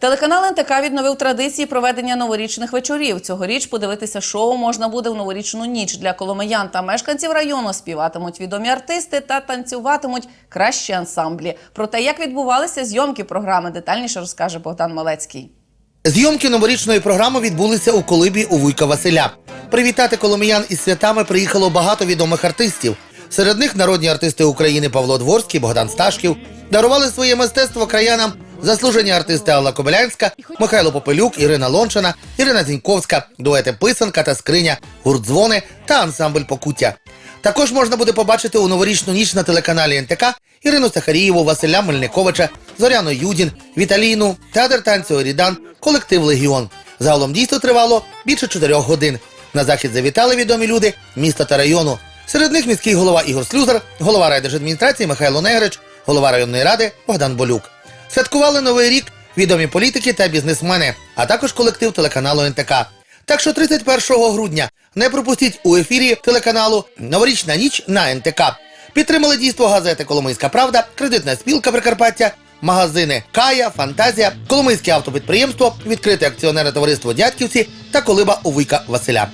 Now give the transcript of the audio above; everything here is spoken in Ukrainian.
Телеканал НТК відновив традиції проведення новорічних вечорів. Цьогоріч подивитися шоу можна буде в новорічну ніч. Для коломиян та мешканців району співатимуть відомі артисти та танцюватимуть кращі ансамблі. Про те, як відбувалися зйомки програми, детальніше розкаже Богдан Малецький. Зйомки новорічної програми відбулися у колибі у Вуйка Василя. Привітати коломиян із святами приїхало багато відомих артистів. Серед них народні артисти України Павло Дворський, Богдан Сташків дарували своє мистецтво краянам заслужені артисти Алла Кобилянська, Михайло Попелюк, Ірина Лончина, Ірина Зіньковська, дуети Писанка та Скриня, гурт дзвони та ансамбль Покуття. Також можна буде побачити у новорічну ніч на телеканалі НТК Ірину Сахарієву, Василя Мельниковича, Зоряну Юдін, Віталіну, театр танцю Орідан, колектив Легіон. Загалом дійство тривало більше чотирьох годин. На захід завітали відомі люди міста та району. Серед них міський голова Ігор Слюзар, голова райдержадміністрації Михайло Негрич, голова районної ради Богдан Болюк. Святкували новий рік відомі політики та бізнесмени, а також колектив телеканалу НТК. Так що 31 грудня не пропустіть у ефірі телеканалу Новорічна ніч на НТК. Підтримали дійство газети Коломийська Правда, кредитна спілка Прикарпаття, магазини Кая, Фантазія, Коломийське автопідприємство, відкрите акціонерне товариство Дядьківці та колиба Увика Василя.